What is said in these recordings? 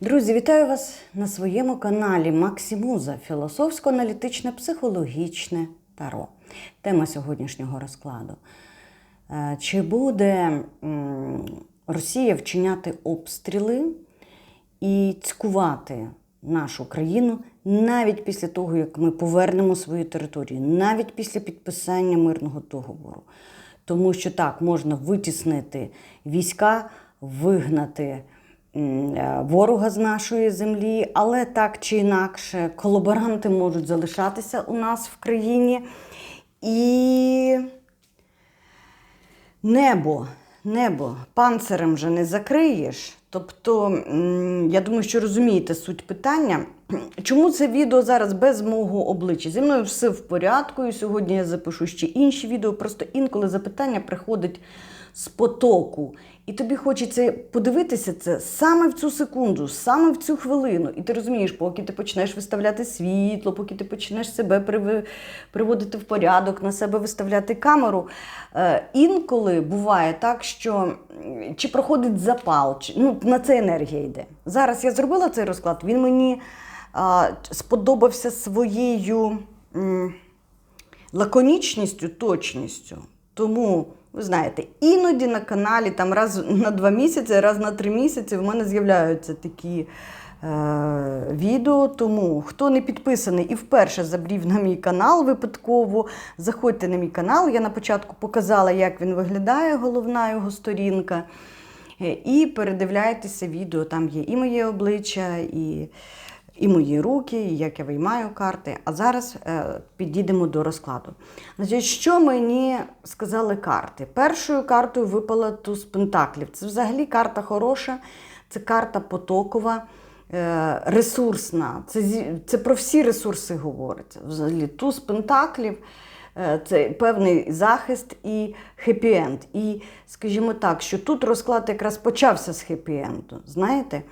Друзі, вітаю вас на своєму каналі Максимуза філософсько-аналітичне психологічне таро. Тема сьогоднішнього розкладу. Е, Чи буде Росія вчиняти обстріли і цькувати нашу країну навіть після того, як ми повернемо свою територію, навіть після підписання мирного договору? Тому що так можна витіснити війська, вигнати ворога з нашої землі, але так чи інакше колаборанти можуть залишатися у нас в країні. І небо, небо панцирем вже не закриєш. Тобто, я думаю, що розумієте суть питання. Чому це відео зараз без мого обличчя? Зі мною все в порядку, і сьогодні я запишу ще інші відео. Просто інколи запитання приходить з потоку. І тобі хочеться подивитися це саме в цю секунду, саме в цю хвилину. І ти розумієш, поки ти почнеш виставляти світло, поки ти почнеш себе приводити в порядок, на себе виставляти камеру. Е, інколи буває так, що чи проходить запал, чи, ну, на це енергія йде. Зараз я зробила цей розклад, він мені а, сподобався своєю. м, лаконічністю, точністю. Тому, ви знаєте, іноді на каналі там раз на два місяці, раз на три місяці в мене з'являються такі е, відео. Тому хто не підписаний і вперше забрів на мій канал випадково, заходьте на мій канал. Я на початку показала, як він виглядає, головна його сторінка. Е, І передивляйтеся відео, там є і моє обличчя, і, і мої руки, і як я виймаю карти. А зараз е, підійдемо до розкладу. Значить, що мені сказали карти? Першою картою випала туз пентаклів. Це взагалі карта хороша, це карта потокова. е, Ресурсна, це, це про всі ресурси говориться. Взагалі, туз пентаклів Е, це певний захист і хеппі-енд. І скажімо так, що тут розклад якраз почався з хеппі-енду. Знаєте,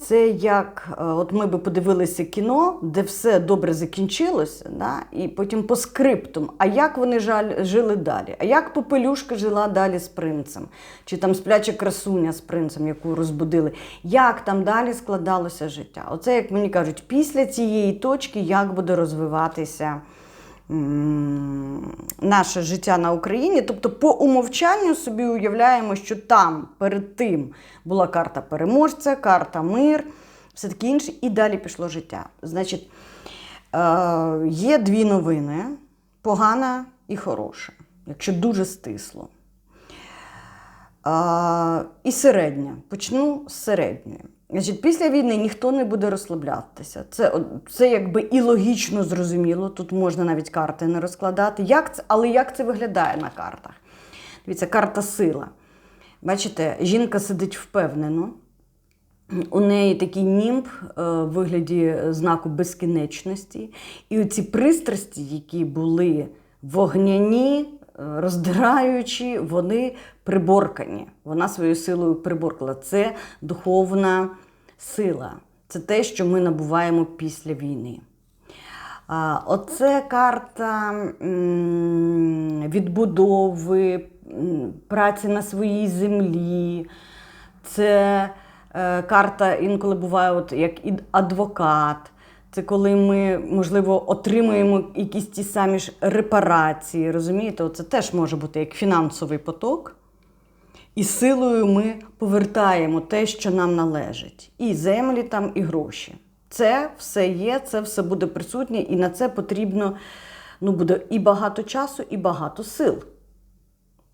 це як е, от ми би подивилися кіно, де все добре закінчилося, да? і потім по скриптум. А як вони жаль, жили далі? А як попелюшка жила далі з принцем? Чи там спляча красуня з принцем, яку розбудили? Як там далі складалося життя? Оце, як мені кажуть, після цієї точки, як буде розвиватися наше життя на Україні. Тобто, по умовчанню собі уявляємо, що там перед тим була карта переможця, карта мир, все таке інше, і далі пішло життя. Значить, е, є дві новини: погана і хороша, якщо дуже стисло. А, і середня. Почну з середньої. Значить, після війни ніхто не буде розслаблятися. Це, це якби і логічно зрозуміло. Тут можна навіть карти не розкладати. Як це, але як це виглядає на картах? Дивіться, карта сила. Бачите, жінка сидить впевнено. У неї такий німб е, в вигляді знаку безкінечності. І оці пристрасті, які були вогняні, роздираючі, вони приборкані. Вона своєю силою приборкала. Це духовна сила. Це те, що ми набуваємо після війни. Оце карта відбудови, праці на своїй землі. Це е, карта інколи буває от як адвокат. Це коли ми, можливо, отримуємо якісь ті самі ж репарації. Розумієте, це теж може бути як фінансовий поток. І силою ми повертаємо те, що нам належить. І землі там, і гроші. Це все є, це все буде присутнє, і на це потрібно ну, буде і багато часу, і багато сил.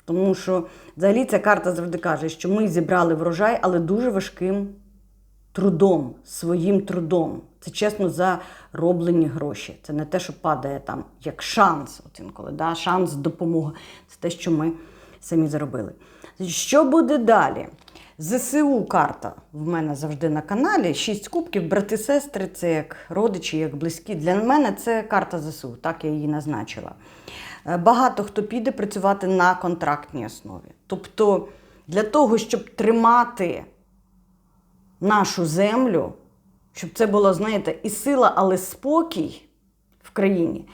Тому що взагалі ця карта завжди каже, що ми зібрали врожай, але дуже важким трудом, своїм трудом. Це чесно зароблені гроші. Це не те, що падає там як шанс. От інколи, да? шанс, допомога. Це те, що ми самі заробили. Що буде далі? ЗСУ карта в мене завжди на каналі. Шість кубків, брати, сестри, це як родичі, як близькі. Для мене це карта ЗСУ, так я її назначила. Е, Багато хто піде працювати на контрактній основі. Тобто, для того, щоб тримати нашу землю, щоб це було, знаєте, і сила, але спокій в країні.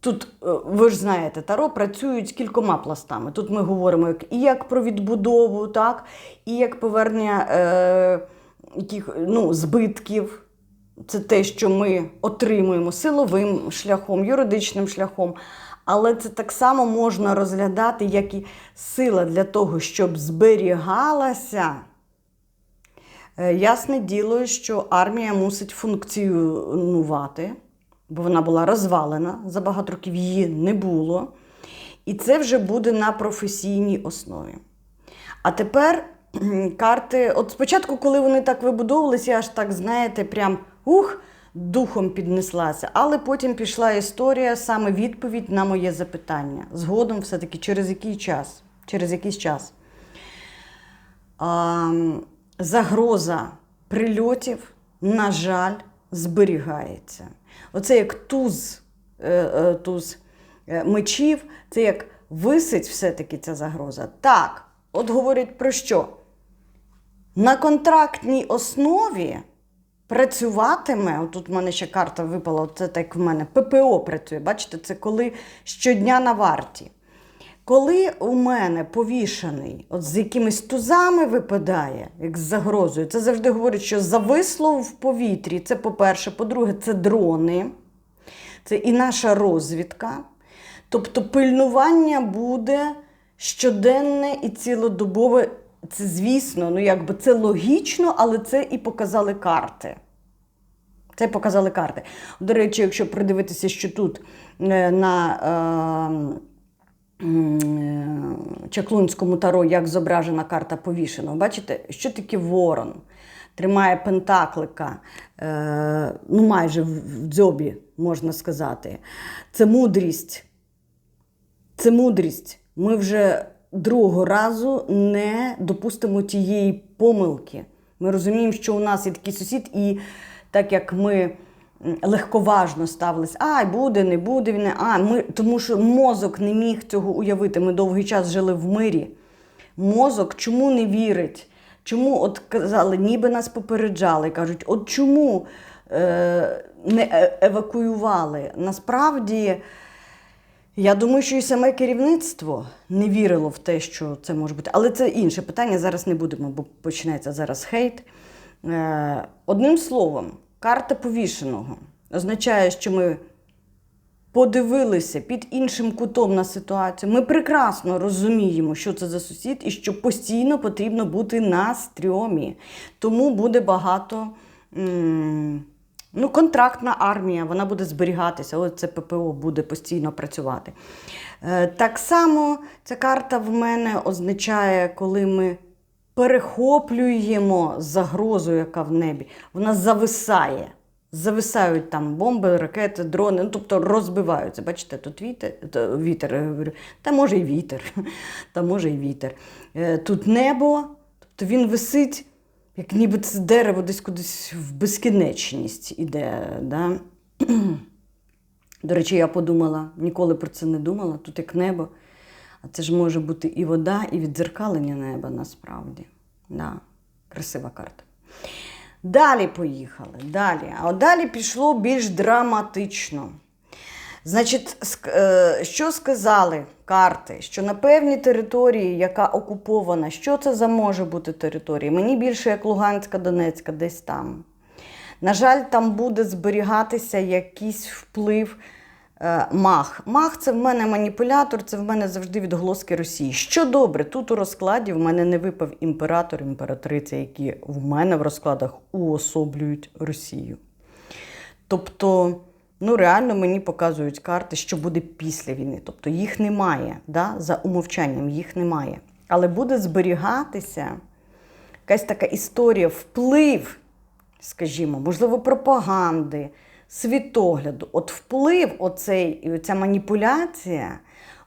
Тут, е, ви ж знаєте, таро працюють кількома пластами. Тут ми говоримо і як про відбудову, так, і як повернення е, яких, ну, збитків. Це те, що ми отримуємо силовим шляхом, юридичним шляхом. Але це так само можна розглядати, як і сила для того, щоб зберігалася. Е, Ясне діло, що армія мусить функціонувати, бо вона була розвалена, за багато років її не було. І це вже буде на професійній основі. А тепер карти, от спочатку, коли вони так вибудовувалися, я аж так, знаєте, прям ух, духом піднеслася. Але потім пішла історія, саме відповідь на моє запитання. Згодом, все-таки, через який час? Через якийсь час. А, загроза прильотів, на жаль, зберігається. Оце як туз, е, е, туз е, мечів, це як висить все-таки ця загроза. Так, от говорять про що? На контрактній основі працюватиме, отут в мене ще карта випала, це так в мене ППО працює. Бачите, це коли щодня на варті. Коли у мене повішений, от з якимись тузами випадає, як з загрозою, це завжди говорить, що зависло в повітрі. Це по-перше, по-друге, це дрони, це і наша розвідка. Тобто пильнування буде щоденне і цілодобове. Це, звісно, ну якби це логічно, але це і показали карти. Це показали карти. До речі, якщо придивитися, що тут е, на. Е, Чаклунському таро, як зображена карта повішеного. Бачите, що таке ворон? Тримає пентаклика, е, ну майже в дзьобі, можна сказати. Це мудрість. Це мудрість. Ми вже другого разу не допустимо тієї помилки. Ми розуміємо, що у нас є такий сусід, і так як ми легковажно ставились, ай, буде, не буде він, а ми, тому що мозок не міг цього уявити. Ми довгий час жили в мирі. Мозок чому не вірить? Чому от казали, ніби нас попереджали, кажуть, от чому е, не е- евакуювали? Насправді, я думаю, що і саме керівництво не вірило в те, що це може бути. Але це інше питання. Зараз не будемо, бо почнеться зараз хейт. Е, одним словом, карта повішеного означає, що ми подивилися під іншим кутом на ситуацію. Ми прекрасно розуміємо, що це за сусід, і що постійно потрібно бути на стрьомі. Тому буде багато. Ну, контрактна армія, вона буде зберігатися. Ось це ППО буде постійно працювати. Е, Так само ця карта в мене означає, коли ми перехоплюємо загрозу, яка в небі, вона зависає. Зависають там бомби, ракети, дрони, ну, тобто розбиваються. Бачите, тут вітер, вітер, я говорю, та може і вітер, та може і вітер. Е, Тут небо, тобто він висить, як ніби це дерево десь кудись в безкінечність іде. Да? До речі, я подумала, ніколи про це не думала, тут як небо. А це ж може бути і вода, і віддзеркалення неба насправді. Да. Красива карта. Далі поїхали. Далі. А далі пішло більш драматично. Значить, е, що сказали карти? Що на певній території, яка окупована, що це за може бути територія? Мені більше як Луганська, Донецька, десь там. На жаль, там буде зберігатися якийсь вплив мах. Мах це в мене маніпулятор, це в мене завжди відголоски Росії. Що добре, тут у розкладі в мене не випав імператор, імператриця, які в мене в розкладах уособлюють Росію. Тобто, ну реально мені показують карти, що буде після війни. Тобто їх немає, да? за умовчанням їх немає. Але буде зберігатися якась така історія, вплив, скажімо, можливо, пропаганди, світогляду. От вплив, оцей, і оця маніпуляція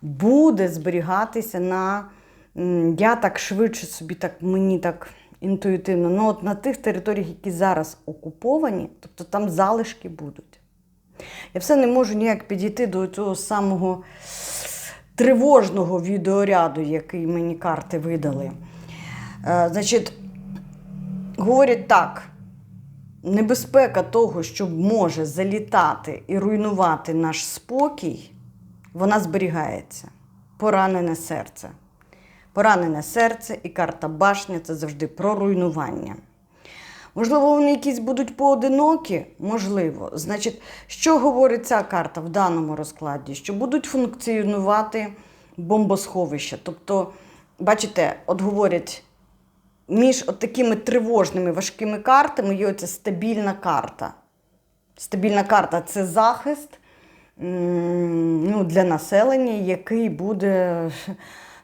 буде зберігатися на. Я так швидше собі, так мені так інтуїтивно, ну от на тих територіях, які зараз окуповані, тобто там залишки будуть. Я все не можу ніяк підійти до цього самого тривожного відеоряду, який мені карти видали. Е, значить, говорять так: небезпека того, що може залітати і руйнувати наш спокій, вона зберігається. Поранене серце. Поранене серце і карта башня це завжди про руйнування. Можливо, вони якісь будуть поодинокі? Можливо. Значить, що говорить ця карта в даному розкладі? Що будуть функціонувати бомбосховища. Тобто, бачите, от говорять, між от такими тривожними важкими картами є оця стабільна карта. Стабільна карта це захист ну, для населення, який буде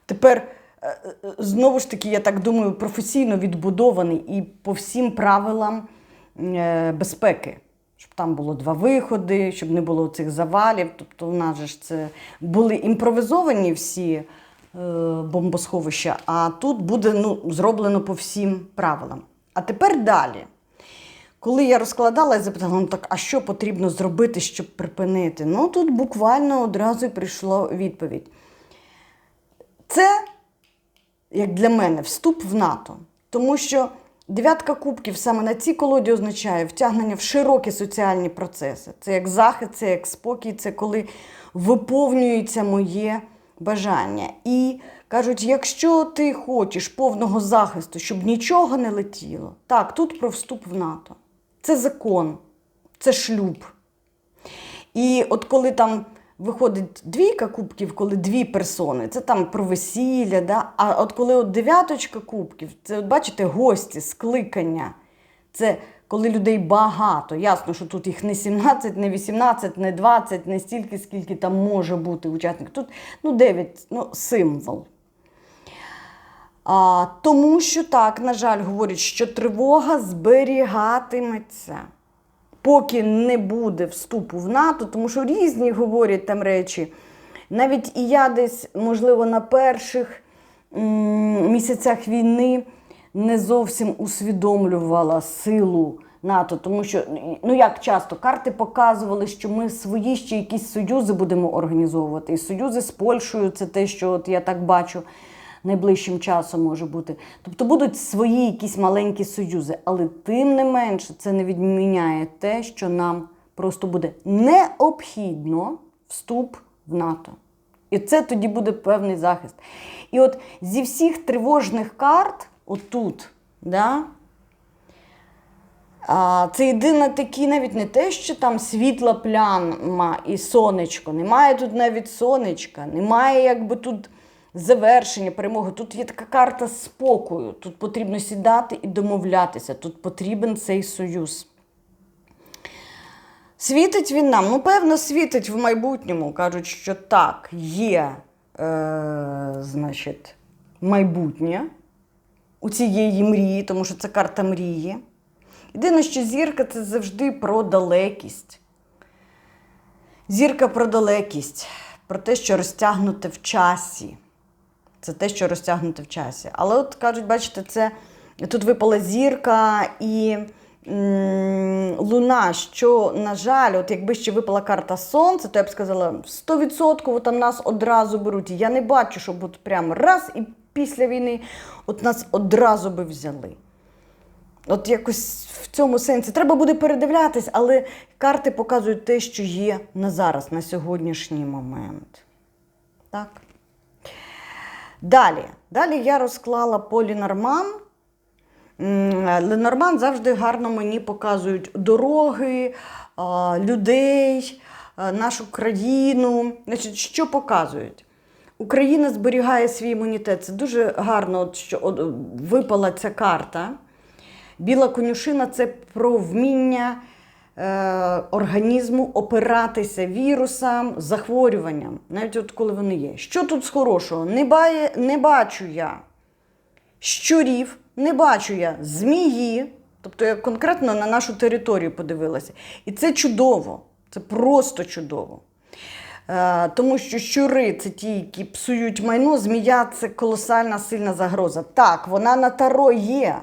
тепер, е, е, знову ж таки, я так думаю, професійно відбудований і по всім правилам е, безпеки. Щоб там було два виходи, щоб не було цих завалів. Тобто, у нас же ж це були імпровізовані всі бомбосховища, а тут буде ну, зроблено по всім правилам. А тепер далі. Коли я розкладала, я запитала, ну так, а що потрібно зробити, щоб припинити? Ну тут буквально одразу прийшла відповідь. Це, як для мене, вступ в НАТО. Тому що дев'ятка кубків саме на цій колоді означає втягнення в широкі соціальні процеси. Це як захист, це як спокій, це коли виповнюється моє бажання. І кажуть, якщо ти хочеш повного захисту, щоб нічого не летіло, так, тут про вступ в НАТО. Це закон, це шлюб. І от коли там виходить двійка кубків, коли дві персони, це там про весілля. Да? А от коли от дев'яточка кубків, це от бачите, гості, скликання. Це коли людей багато. Ясно, що тут їх не 17, не 18, не 20, не стільки, скільки там може бути учасників. Тут ну, 9, ну, символ. А, тому що так, на жаль, говорять, що тривога зберігатиметься, поки не буде вступу в НАТО, тому що різні говорять там речі. Навіть і я десь, можливо, на перших місяцях війни не зовсім усвідомлювала силу НАТО, тому що, ну як часто, карти показували, що ми свої ще якісь союзи будемо організовувати. І союзи з Польщею це те, що от я так бачу найближчим часом може бути. Тобто будуть свої якісь маленькі союзи, але тим не менше це не відміняє те, що нам просто буде необхідно вступ в НАТО. І це тоді буде певний захист. І от зі всіх тривожних карт, отут, да, а, це єдине такі, навіть не те, що там світла пляма і сонечко. Немає тут навіть сонечка, немає якби тут завершення перемоги. Тут є така карта спокою. Тут потрібно сідати і домовлятися. Тут потрібен цей союз. Світить він нам? Ну, певно, світить в майбутньому. Кажуть, що так, є, е, значить, майбутнє у цієї мрії, тому що це карта мрії. Єдине, що зірка це завжди про далекість. Зірка про далекість, про те, що розтягнуте в часі. Це те, що розтягнуте в часі. Але от кажуть, бачите, це тут випала зірка і м, луна, що, на жаль, от якби ще випала карта сонця, то я б сказала, 100% там нас одразу беруть. Я не бачу, щоб от прямо раз і після війни от нас одразу би взяли. От якось в цьому сенсі. Треба буде передивлятись, але карти показують те, що є на зараз, на сьогоднішній момент. Так. Далі. Далі я розклала по Лінорман. Ленорман завжди гарно мені показують дороги, людей, нашу країну. Значить, що показують? Україна зберігає свій імунітет. Це дуже гарно, що випала ця карта. Біла конюшина це про вміння е, організму опиратися вірусам, захворюванням, навіть от коли вони є. Що тут з хорошого? Не, бає, не бачу я щурів, не бачу я змії. Тобто я конкретно на нашу територію подивилася. І це чудово, це просто чудово. Е, тому що щури це ті, які псують майно, змія це колосальна сильна загроза. Так, вона на таро є.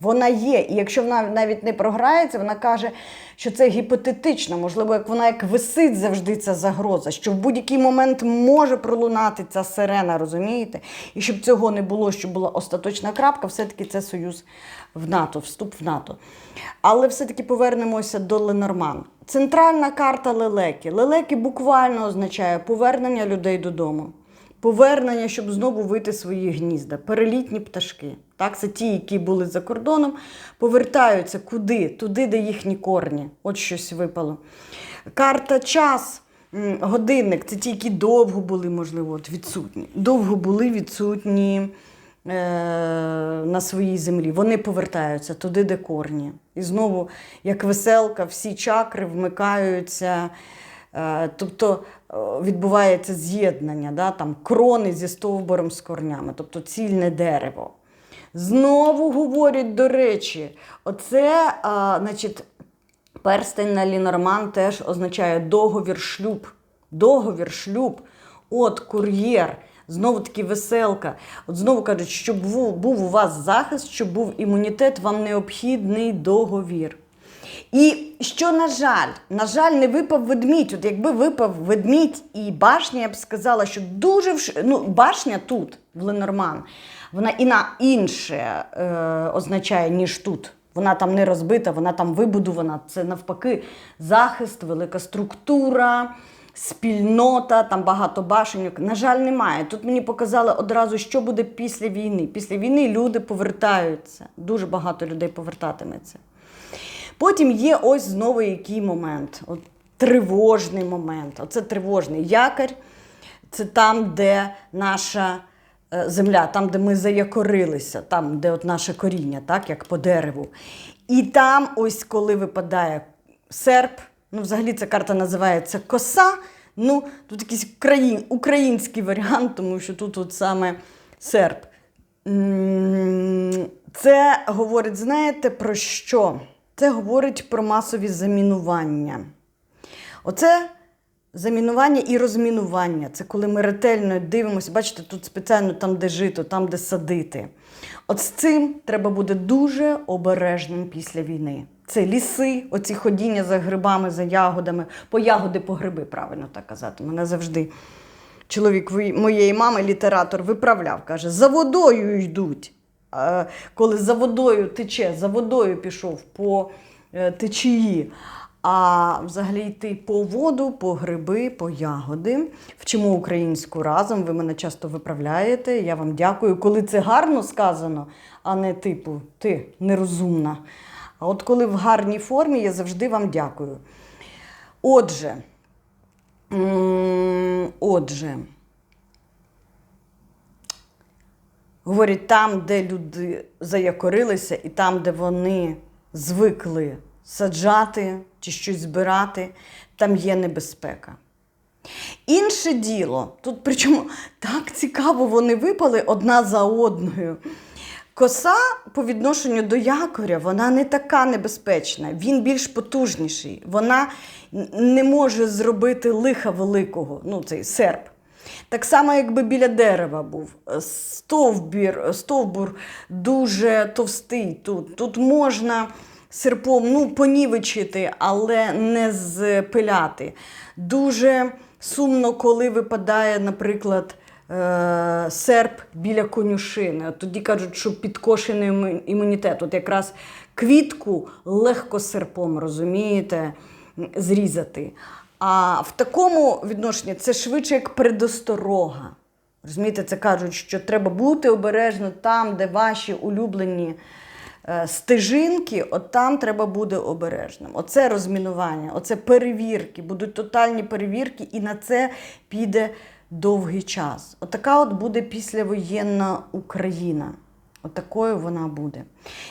Вона є. І якщо вона навіть не програється, вона каже, що це гіпотетично, можливо, як вона як висить завжди ця загроза, що в будь-який момент може пролунати ця сирена, розумієте? І щоб цього не було, щоб була остаточна крапка, все-таки це союз в НАТО, вступ в НАТО. Але все-таки повернемося до Ленорман. Центральна карта лелеки. Лелеки буквально означає повернення людей додому. повернення, щоб знову вийти з своїх гнізда. Перелітні пташки. Так, це ті, які були за кордоном, повертаються куди? Туди, де їхні корні. От щось випало. Карта час. Годинник це ті, які довго були, можливо, відсутні. Довго були відсутні на своїй землі. Вони повертаються туди, де корні. І знову, як веселка, всі чакри вмикаються. Е, тобто е, відбувається з'єднання, да, там, крони зі стовбуром з корнями, тобто цільне дерево. Знову говорять, до речі, оце, а, значить, перстень на Лінорман теж означає договір шлюб. Договір шлюб. От кур'єр. Знову таки веселка. От знову кажуть, щоб був у вас захист, щоб був імунітет, вам необхідний договір. І що, на жаль, на жаль, не випав ведмідь. От якби випав ведмідь і башня, я б сказала, що дуже вш... ну, башня тут, в Ленорман, вона і на інше е, означає, ніж тут. Вона там не розбита, вона там вибудована. Це навпаки захист, велика структура, спільнота, там багато башеньок. На жаль, немає. Тут мені показали одразу, що буде після війни. Після війни люди повертаються. Дуже багато людей повертатиметься. Потім є ось знову який момент. От, тривожний момент. Оце тривожний якорь. Це там, де наша е, земля, там, де ми заякорилися, там, де от наше коріння, так, як по дереву. І там, ось коли випадає серп, ну, взагалі ця карта називається коса. Ну, тут якийсь україн, український варіант, тому що тут от саме серп. Це говорить, знаєте, про що? Це говорить про масові замінування. Оце замінування і розмінування. Це коли ми ретельно дивимося, бачите, тут спеціально там, де жито, там, де садити. От з цим треба бути дуже обережним після війни. Це ліси, оці ходіння за грибами, за ягодами, по ягоди, по гриби, правильно так казати. Мене завжди чоловік моєї мами, літератор, виправляв, каже, за водою йдуть. Коли за водою тече, за водою пішов по е, течії. А взагалі йти по воду, по гриби, по ягоди. Вчимо українську разом. Ви мене часто виправляєте. Я вам дякую. Коли це гарно сказано, а не типу ти нерозумна. А от коли в гарній формі, я завжди вам дякую. Отже, отже, говорять, там, де люди заякорилися, і там, де вони звикли саджати чи щось збирати, там є небезпека. Інше діло, тут причому так цікаво вони випали одна за одною. Коса по відношенню до якоря, вона не така небезпечна, він більш потужніший. Вона не може зробити лиха великого, ну цей серп. Так само, якби біля дерева був. Стовбір, стовбур дуже товстий тут. Тут можна серпом ну, понівечити, але не спиляти. Дуже сумно, коли випадає, наприклад, серп біля конюшини. Тоді кажуть, що підкошений імунітет. От якраз квітку легко серпом, розумієте, зрізати. А в такому відношенні це швидше як предосторога. Розумієте, це кажуть, що треба бути обережно там, де ваші улюблені е, стежинки, от там треба бути обережним. Оце розмінування, оце перевірки, будуть тотальні перевірки, і на це піде довгий час. Отака от буде післявоєнна Україна. Отакою вона буде.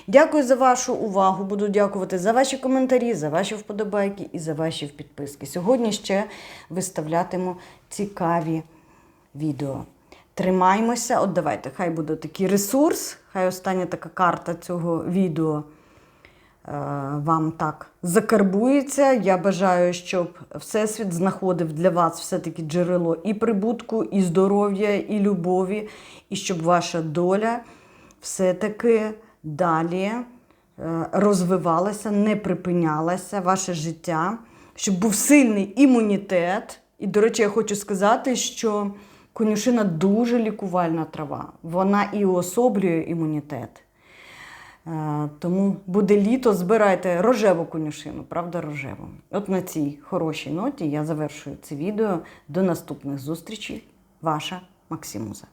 Дякую за вашу увагу. Буду дякувати за ваші коментарі, за ваші вподобайки і за ваші підписки. Сьогодні ще виставлятиму цікаві відео. Тримаймося, от давайте, хай буде такий ресурс, хай остання така карта цього відео вам так закарбується. Я бажаю, щоб Всесвіт знаходив для вас все-таки джерело і прибутку, і здоров'я, і любові, і щоб ваша доля все-таки далі е, розвивалася, не припинялася, ваше життя, щоб був сильний імунітет. І, до речі, я хочу сказати, що конюшина дуже лікувальна трава. Вона і уособлює імунітет. Тому буде літо, збирайте рожеву конюшину, правда, рожеву. От на цій хорошій ноті я завершую це відео. До наступних зустрічей. Ваша Максимуза.